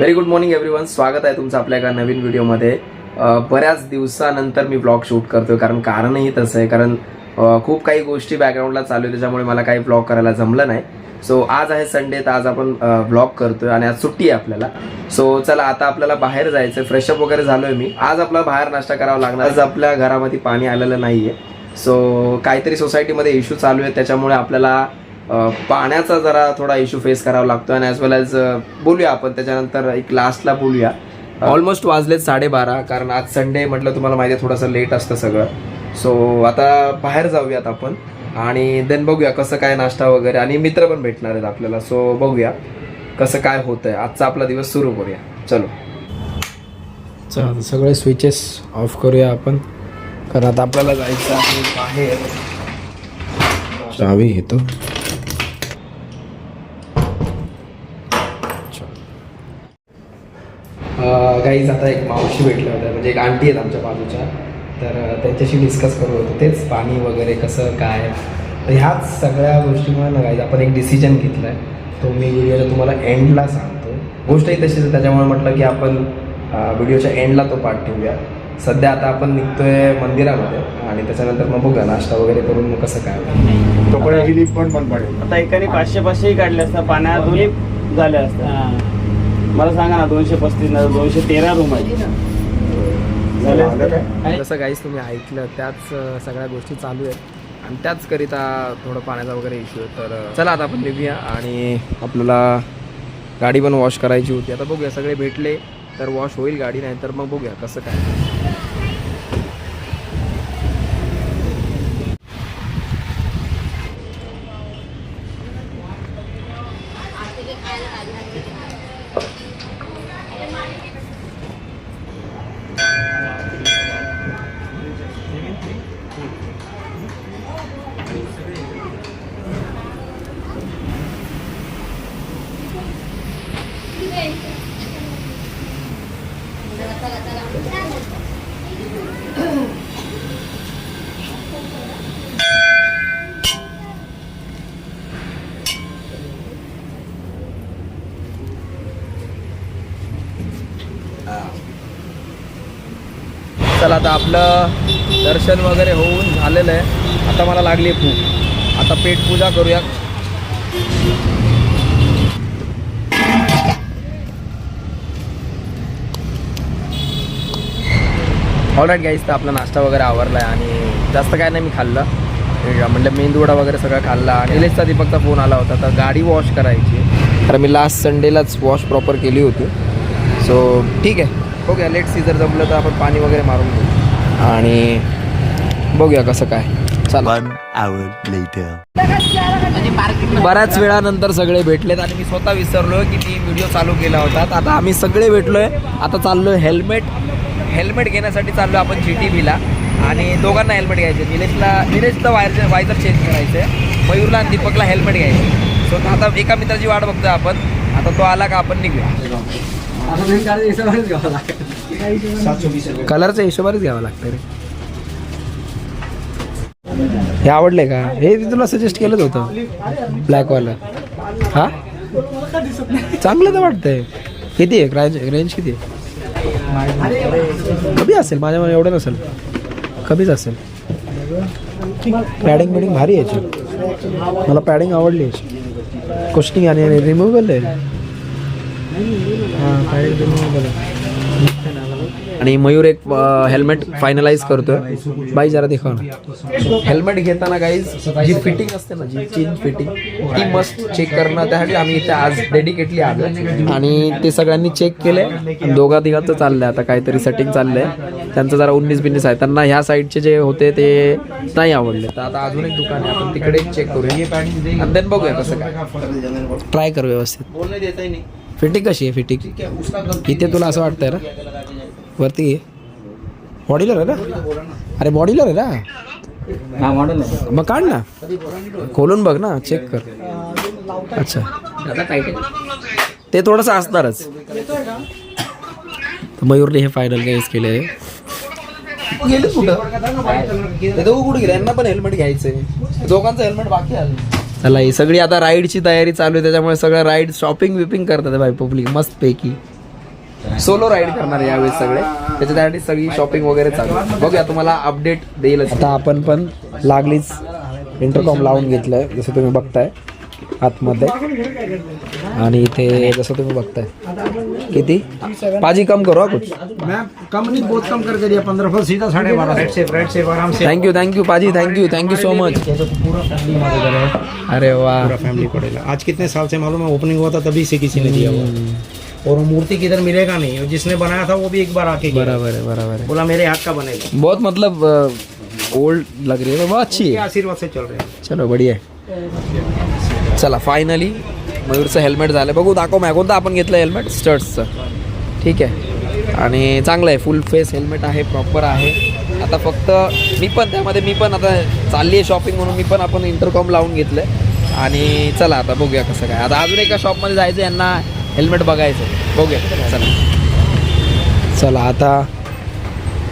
Very good morning everyone स्वागत आहे तुमचं आपल्या एका नवीन व्हिडिओमध्ये. बऱ्याच दिवसानंतर मी ब्लॉग शूट करतोय कारण कारणही तसं आहे. कारण खूप काही गोष्टी बॅकग्राऊंडला चालू आहे त्याच्यामुळे मला काही ब्लॉग करायला जमलं नाही. सो आज आहे संडे तर आज आपण ब्लॉग करतोय आणि आज सुट्टी आहे आपल्याला. सो चला आता आपल्याला बाहेर जायचं फ्रेशअप वगैरे झालोय मी. आज आपला बाहेर नाश्ता करावा लागणार. आज आपल्या घरामध्ये पाणी आलेलं नाहीये. सो काहीतरी सोसायटीमध्ये इश्यू चालू आहे त्याच्यामुळे आपल्याला पाण्याचा जरा थोडा इश्यू फेस करावा लागतो आणि ॲज वेल ॲज बोलूया आपण. त्याच्यानंतर एक लास्टला बोलूया. ऑलमोस्ट वाजलेत साडेबारा कारण आज संडे म्हटलं तुम्हाला माहिती आहे थोडंसं लेट असतं सगळं. सो आता बाहेर जाऊयात आपण आणि देन बघूया कसं काय नाश्ता वगैरे. आणि मित्र पण भेटणार आहेत आपल्याला सो बघूया कसं काय होतंय. आजचा आपला दिवस सुरू करूया. चलो. चला आता सगळे स्विचेस ऑफ करूया आपण. कारण आता आपल्याला जायचं आहे बाहेर. चावी घेतो गाईज आता एक मावशी भेटल्या होत्या म्हणजे एक आंटी आहेत आमच्या बाजूच्या. तर त्यांच्याशी डिस्कस करत होतो. तेच पाणी वगैरे कसं काय? तर ह्याच सगळ्या गोष्टीमुळे ना गाईज आपण एक डिसिजन घेतला आहे तो मी व्हिडिओच्या तुम्हाला एंडला सांगतो गोष्टही तशीच आहे त्याच्यामुळे म्हटलं की आपण व्हिडिओच्या एंडला तो पार्ट ठेवूया. सध्या आता आपण निघतोय मंदिरामध्ये आणि त्याच्यानंतर मग बघूया नाश्ता वगैरे करून मग कसं काय पण पडेल आता एकाने पाचशे पाचशेही काढले असतात पाण्यात दोन्ही झाले असतात. मला सांगा ना दोनशे पस्तीस ना दोनशे तेरा रूम? असतात. जसं काहीच तुम्ही ऐकलं त्याच सगळ्या गोष्टी चालू आहेत. आणि त्याच करिता थोडं पाण्याचा वगैरे इश्यू आहे. तर चला आता आपण निघूया. आणि आपल्याला गाडी पण वॉश करायची होती. आता बघूया सगळे भेटले तर वॉश होईल गाडी नाही तर मग बघूया कसं काय. चला आता आपलं दर्शन वगैरे होऊन झालेलं आहे. आता मला लागली आहे भूक आता पेट पूजा करूया ऑलराईट गाईस तर आपला नाश्ता वगैरे आवरला आहे आणि जास्त काय नाही मी खाल्लं. म्हटलं म्हणलं मेंदूवडा वगैरे सगळं खाल्ला आणि निलेशचा दीपकचा फोन आला होता तर गाडी वॉश करायची. तर मी लास्ट संडेलाच वॉश प्रॉपर केली होती. सो ठीक आहे. बघूया लेट सी जर जमलं तर आपण पाणी वगैरे मारून घेऊ. आणि बघूया कसं काय. बऱ्याच वेळानंतर सगळे भेटलेत आणि मी स्वतः विसरलो की मी व्हिडिओ चालू केला होता. आता आम्ही सगळे भेटलोय. आता चाललोय हेल्मेट. हेल्मेट घेण्यासाठी चाललो आपण जी टी बीला आणि दोघांना हेल्मेट घ्यायचे निलेशला निलेशचं वायर वायझर चेंज करायचं मयूरला आणि दीपकला हेल्मेट घ्यायचं सो आता एका मित्राची वाट बघतोय आपण. आता तो आला का आपण निघूया. कलरच्या हिशोबानेच घ्यावं लागतं रे. हे आवडले का? हे तुला सजेस्ट केलंच होतं. ब्लॅकवालं हा? चांगलं तर वाटतंय. किती आहे? रेंज रेंज किती आहे? कमी असेल. माझ्या मला एवढं नसेल. कमीच असेल. पॅडिंग बिडिंग भारी आहे याची. मला पॅडिंग आवडली याची. क्वेश्चनिंग आणि रिमूव्हल आहे. आणि मयूर एक हेल्मेट फायनलाइज करतोय. बाई जरा देखा ना. हेल्मेट घेताना काहीच जी फिटिंग असते ना जी चेंज फिटिंग ती मस्त चेक करणं त्यासाठी आम्ही इथे आज डेडिकेटली आलो आणि ते सगळ्यांनी चेक केले दोघा तिघांचं चाललंय आता काहीतरी सेटिंग चाललंय. त्यांचं जरा उन्नीस बिन्नीस आहे. त्यांना ह्या साईडचे जे होते ते नाही आवडले. तर आता अजून एक दुकान आहे आपण तिकडे चेक करूया. आणि देन बघूया कसं काय. ट्राय करू व्यवस्थित. फिटिंग कशी आहे फिटिंग? इथे तुला असं वाटतंय ना? वरती? बॉडीलर आहे ना? अरे बॉडीलर आहे ना? हा मॉडेल मग काढ ना. खोलून बघ ना चेक कर. अच्छा. ते थोडंसं असणारच. मयूरने हे फायनल गाईज केले आहे गेले कुठं? कुठे गेले? यांना पण हेल्मेट घ्यायचंय. दोघांचं हेल्मेट बाकी आहे चला ही सगळी आता राईडची तयारी चालू आहे त्याच्यामुळे सगळं राईड शॉपिंग विपिंग करतात भाई पब्लिक मस्त पैकी. सोलो राईड करणार यावेळेस सगळे. त्याच्यासाठी सगळी शॉपिंग वगैरे चालू आहे. बघूया तुम्हाला अपडेट देईल आता आपण पण लागलीच इंटरकॉम लावून घेतलंय जसं तुम्ही बघताय. आतमध्ये. आणि इथे जसं तुम्ही बघताय. किती? पाजी कम करू कुछ. मैं कम नहीं बहुत कम करके दिया पंद्रह फल सीधा साढ़े बारह राइट से राइट से आराम से. थँक्यू थँक्यू पाजी thank you thank you so much पूरा फैमिली हमारे घर है अरे वा पूरा फैमिली पड़ेगा. आज कितने साल से मालूम है ओपनिंग हुआ था तभी से किसी ने दिया हुआ. और वो मूर्ति किधर मिलेगा नहीं और जिसने बनाया था वो भी एक बार आके बराबर है बराबर है. बोला मेरे हाथ का बनेगा. बहुत मतलब ओल्ड लग रही है बहुत अच्छी है. आशीर्वाद से चल रहे हैं. चलो बढ़िया चला फायनली मयूरचं हेल्मेट झालं. बघू दाखव मॅ कोणतं आपण घेतलं हेल्मेट स्टर्ट्सचं ठीक आहे. आणि चांगलं आहे फुल फेस हेल्मेट आहे प्रॉपर आहे. आता फक्त मी पण त्यामध्ये मी पण आता चालली आहे शॉपिंग म्हणून मी पण आपण इंटरकॉम लावून घेतलं आहे आणि चला आता बघूया कसं काय. आता अजून एका शॉपमध्ये जायचं यांना हेल्मेट बघायचं आहे. बघूया चला. चला आता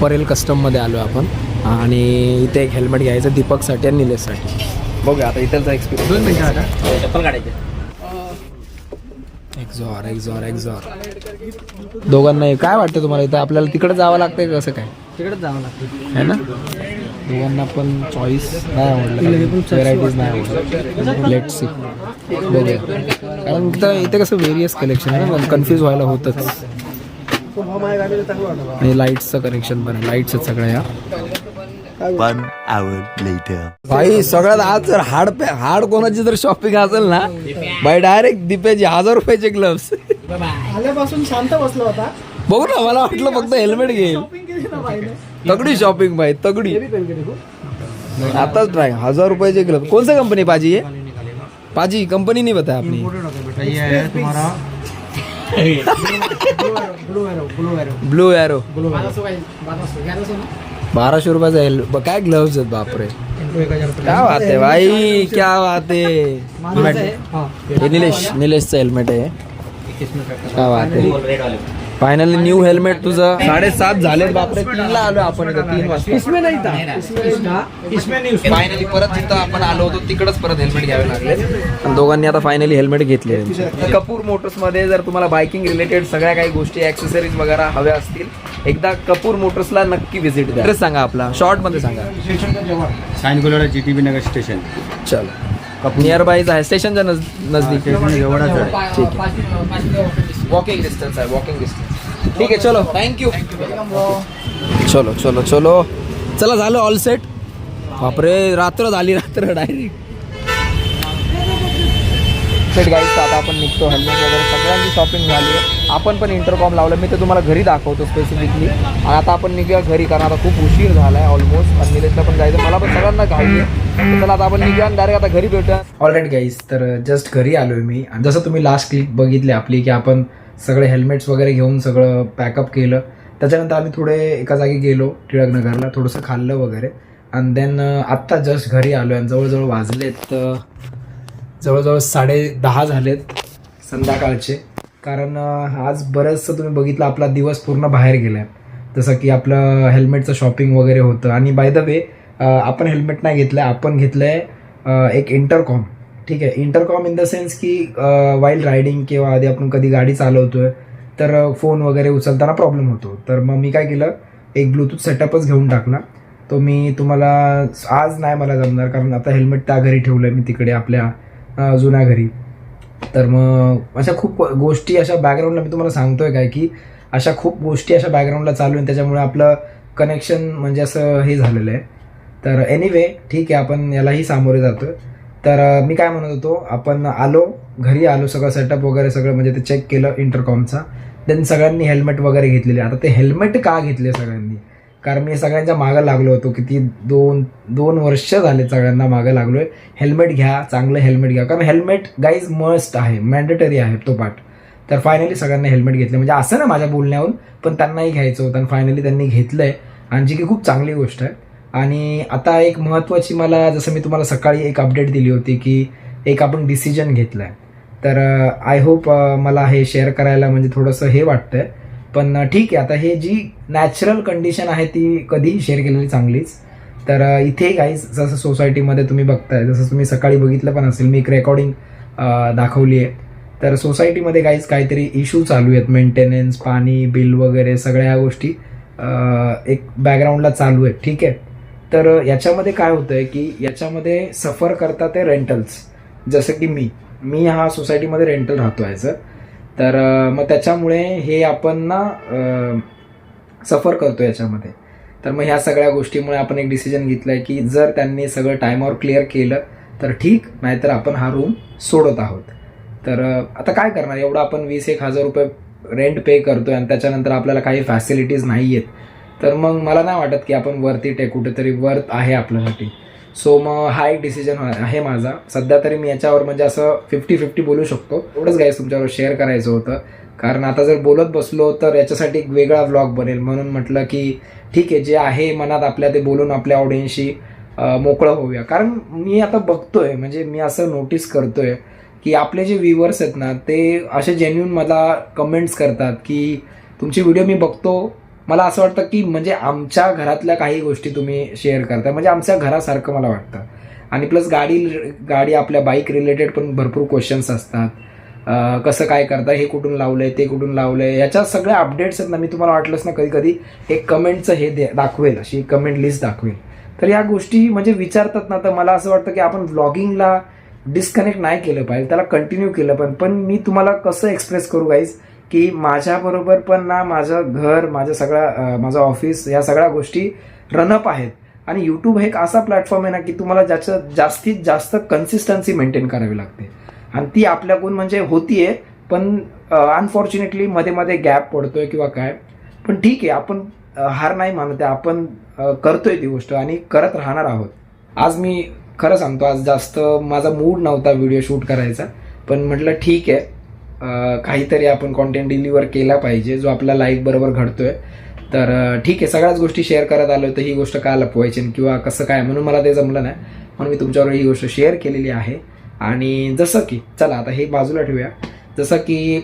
परेल कस्टममध्ये आलो आपण. आणि इथे एक हेल्मेट घ्यायचं दीपकसाठी आणि निलेशसाठी बघूया आता इथलचा एक्सपिरियन्स चप्पल काढायचे. एक्झॉर एक्झॉर एक्झॉर. दोघांना हे काय वाटतं तुम्हाला इथं? आपल्याला तिकडे जावं लागतंय का कसं काय? तिकडेच जावं लागतं है ना? दोघांना पण चॉईस नाही आवडलं. व्हेरायटीज नाही आवडलं. लेट सी बघूया. कारण इथं इथे कसं व्हेरियस कलेक्शन आहे ना? कन्फ्यूज व्हायला होतच. आणि लाईट्सचं कनेक्शन पण आहे. लाईट्स आहेत सगळ्या या. One hour later. भाई सगळ्यात आज जर हाड पे हाड कोणाची जर शॉपिंग असेल ना बाय डायरेक्ट दिपेची हजार रुपयाचे ग्लव्स आल्यापासून शांत बसला होता. बघू ना मला वाटलं फक्त हेल्मेट घेईल. तगडी शॉपिंग भाई तगडी. आताच ट्राय हजार रुपयाचे ग्लव कौन सा कंपनी पाजी है? पाजी कंपनी नहीं बताया आपने बेटा ये है तुम्हारा blue arrow blue arrow blue arrow बाराशे रुपयाचा हेल ब- काय ग्लव्स आहेत बापरे. क्या बात है भाई क्या बात है. हे निलेश निलेशचं हेल्मेट आहे. क्या बात आहे. फायनली न्यू हेल्मेट तुझं. साडेसात झालेत बापरे. तीनला आलो आपण इथं तीन वाजता. इसमें नहीं था इसमें इसमें नहीं. उसमें फायनली परत जिथं आपण आलो होतो तिकडच परत हेल्मेट घ्यावे लागले. आणि दोघांनी आता फायनली हेल्मेट घेतले कपूर मोटर्समध्ये जर तुम्हाला बायकिंग रिलेटेड सगळ्या काही गोष्टी ऍक्सेसरीज वगैरे हव्या असतील एकदा कपूर मोटर्सला नक्की व्हिजिट द्या. Address सांगा आपला. शॉर्टमध्ये सांगा. Station गुलोरा G T B Nagar station चलो. नियर बायच आहे. स्टेशनच्या नज नजदीक ठीक आहे. वॉकिंग डिस्टन्स आहे वॉकिंग डिस्टन्स ठीक आहे चलो. थँक्यू चलो चलो चलो. चला झालं ऑल सेट बापरे रात्र झाली रात्र डायरेक्ट. सेट गाईस आता आपण निघतो हेल्मेट वगैरे. सगळ्यांची शॉपिंग झाली आहे. आपण पण इंटरकॉम लावलं. मी तर तुम्हाला घरी दाखवतो स्पेसिफिकली आणि आता आपण निघूया घरी कारण आता खूप उशीर झाला आहे ऑलमोस्ट आणि निलेशला पण जायचं मला पण सगळ्यांना घाई आहे. तर चला आता आपण निघूया आणि डायरेक्ट आता घरी भेटूया. ऑलरेडी गाईज तर uh, जस्ट घरी आलो आहे मी. आणि जसं तुम्ही लास्ट क्लिप बघितली आपली की आपण सगळे हेल्मेट्स वगैरे घेऊन सगळं पॅकअप केलं. त्याच्यानंतर आम्ही थोडे एका जागी गेलो टिळकनगरला थोडंसं खाल्लं वगैरे. आणि देन uh, आत्ता जस्ट घरी आलो आणि जवळजवळ वाजलेत uh, जवळजवळ साडे दहा झालेत संध्याकाळचे. कारण आज बरंचसं तुम्ही बघितलं आपला दिवस पूर्ण बाहेर गेला आहे जसं की आपलं हेल्मेटचं शॉपिंग वगैरे होतं. आणि बाय द वे आपण हेल्मेट नाही घेतलं आहे आपण घेतलं आहे एक इंटरकॉम. ठीक आहे? इंटरकॉम इन द सेन्स की वाईल्ड रायडिंग किंवा आधी आपण कधी गाडी चालवतोय तर फोन वगैरे उचलताना प्रॉब्लेम होतो. तर मग मी काय केलं एक ब्लूटूथ सेटअपच घेऊन टाकला. तो मी तुम्हाला आज नाही मला जमणार कारण आता हेल्मेट त्या घरी ठेवलं आहे मी तिकडे आपल्या जुन्या घरी. तर मग अशा खूप गोष्टी अशा बॅकग्राऊंडला मी तुम्हाला सांगतोय काय की अशा खूप गोष्टी अशा बॅकग्राऊंडला चालू आहे त्याच्यामुळे आपलं कनेक्शन म्हणजे असं हे झालेलं आहे. तर एनिवे ठीक आहे आपण यालाही सामोरे जातो तर मी काय म्हणत होतो आपण आलो घरी आलो सगळं सेटअप वगैरे सगळं म्हणजे ते चेक केलं इंटरकॉमचा देन सगळ्यांनी हेल्मेट वगैरे घेतलेले. आता ते हेल्मेट का घेतले सगळ्यांनी? कारण मी सगळ्यांच्या मागं लागलो होतो. किती दोन दोन वर्ष झाले सगळ्यांना मागं लागलो आहे हेल्मेट घ्या चांगलं हेल्मेट घ्या. कारण हेल्मेट गाईज मस्ट आहे मॅन्डेटरी आहे तो पार्ट तर फायनली सगळ्यांना हेल्मेट घेतलं. म्हणजे असं ना माझ्या बोलण्याहून पण त्यांनाही घ्यायचं होतं आणि फायनली त्यांनी घेतलं आहे आणि जी की खूप चांगली गोष्ट आहे. आणि आता एक महत्त्वाची मला जसं मी तुम्हाला सकाळी एक अपडेट दिली होती की एक आपण डिसिजन घेतलं आहे तर आय होप मला हे शेअर करायला म्हणजे थोडंसं हे वाटतं आहे पण ठीक आहे. आता हे जी नॅचरल कंडिशन आहे ती कधी शेअर केलेली चांगलीच. तर इथे गाईज जसं सोसायटीमध्ये तुम्ही बघताय जसं तुम्ही सकाळी बघितलं पण असेल मी एक रेकॉर्डिंग दाखवली आहे. तर सोसायटीमध्ये काहीच काहीतरी इश्यू चालू आहेत. मेंटेनन्स पाणी बिल वगैरे सगळ्या ह्या गोष्टी एक बॅकग्राऊंडला चालू आहेत. ठीक आहे? तर याच्यामध्ये काय होतं आहे की याच्यामध्ये सफर करतात ते रेंटल्स जसं की मी. मी हा सोसायटीमध्ये रेंटल राहतो आहे सर तर मग त्याच्यामुळे हे आपण ना सफर करतो याच्यामध्ये. तर मग ह्या सगळ्या गोष्टीमुळे आपण एक डिसिजन घेतलं आहे की जर त्यांनी सगळं टायमावर क्लिअर केलं तर ठीक नाहीतर आपण हा रूम सोडत आहोत. तर आता काय करणार? एवढं आपण वीस एक हजार रुपये रेंट पे करतो आणि त्याच्यानंतर आपल्याला काही फॅसिलिटीज नाही आहेत तर मग मला नाही वाटत की आपण वरती टे कुठेतरी वर्थ आहे आपल्यासाठी. सो मग हा एक डिसिजन आहे माझा. सध्या तरी मी याच्यावर म्हणजे असं फिफ्टी फिफ्टी बोलू शकतो. एवढंच गाईस तुमच्यावर शेअर करायचं होतं. कारण आता जर बोलत बसलो तर याच्यासाठी एक वेगळा व्लॉग बनेल. म्हणून म्हटलं की ठीक आहे जे आहे मनात आपल्या ते बोलून आपल्या ऑडियन्सशी मोकळं होऊया. कारण मी आता बघतोय म्हणजे मी असं नोटीस करतोय की आपले जे व्ह्युअर्स आहेत ना ते असे जेन्युन मला कमेंट्स करतात की तुमची व्हिडिओ मी बघतो मला असं वाटतं की म्हणजे आमच्या घरातल्या काही गोष्टी तुम्ही शेअर करता म्हणजे आमच्या घरासारखं मला वाटतं. आणि प्लस गाडी गाडी आपल्या बाईक रिलेटेड पण भरपूर क्वेश्चन्स असतात. कसं काय करता हे कुठून लावलं आहे ते कुठून लावलं आहे याच्या सगळ्या अपडेट्स आहेत ना मी तुम्हाला वाटलंच ना कधी कधी एक कमेंटचं हे दे दाखवेल अशी कमेंट लिस्ट दाखवेल. तर या गोष्टी म्हणजे विचारतात ना तर मला असं वाटतं की आपण व्लॉगिंगला डिस्कनेक्ट नाही केलं पाहिजे त्याला कंटिन्यू केलं पाहिजे. पण मी तुम्हाला कसं एक्सप्रेस करू गाईज की माझ्याबरोबर पण ना माझं घर माझं सगळं माझं ऑफिस या सगळ्या गोष्टी रनअप आहेत. आणि यूट्यूब हे एक असा प्लॅटफॉर्म आहे ना की तुम्हाला ज्याचं जास्तीत जास्त कन्सिस्टन्सी मेंटेन करावी लागते. आणि ती आपल्याकडून म्हणजे होतीये पण अनफॉर्च्युनेटली मध्ये मध्ये गॅप पडतोय किंवा काय. पण ठीक आहे आपण हार नाही मानत आहे आपण करतोय ती गोष्ट आणि करत राहणार आहोत. आज मी खरं सांगतो आज जास्त माझा मूड नव्हता व्हिडिओ शूट करायचा पण म्हटलं ठीक आहे. काहीतरी आपण कॉन्टेंट डिलिव्हर केला पाहिजे जो आपला लाईफ बरोबर घडतोय. तर ठीक आहे सगळ्याच गोष्टी शेअर करत आलो तर ही गोष्ट काय लपवायची किंवा कसं काय म्हणून मला ते जमलं नाही. म्हणून मी तुमच्यावर ही गोष्ट शेअर केलेली आहे. आणि जसं की चला आता हे बाजूला ठेवूया. जसं की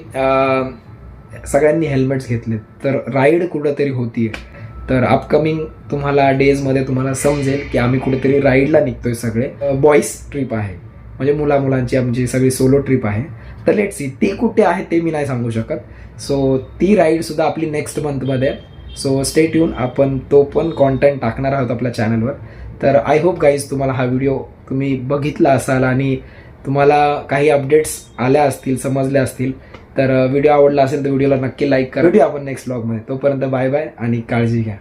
सगळ्यांनी हेल्मेट्स घेतलेत तर राईड कुठंतरी होतीये. तर अपकमिंग तुम्हाला डेजमध्ये तुम्हाला समजेल की आम्ही कुठेतरी राईडला निघतोय सगळे. बॉईज ट्रिप आहे. म्हणजे मुला मुलांची आमची सगळी सोलो ट्रिप आहे. तर लेट सी ती कुठे आहे ते मी नाही सांगू शकत. सो ती राईड सुद्धा आपली नेक्स्ट मंथमध्ये आहे सो स्टे ट्यून आपण तो पण कॉन्टेंट टाकणार आहोत आपल्या चॅनलवर तर आय होप गाईज तुम्हाला हा व्हिडिओ तुम्ही बघितला असाल आणि तुम्हाला काही अपडेट्स आल्या असतील समजल्या असतील तर व्हिडिओ आवडला असेल तर व्हिडिओला नक्की लाईक करा. व्हिडिओ आपण नेक्स्ट ब्लॉगमध्ये तोपर्यंत बाय बाय आणि काळजी घ्या.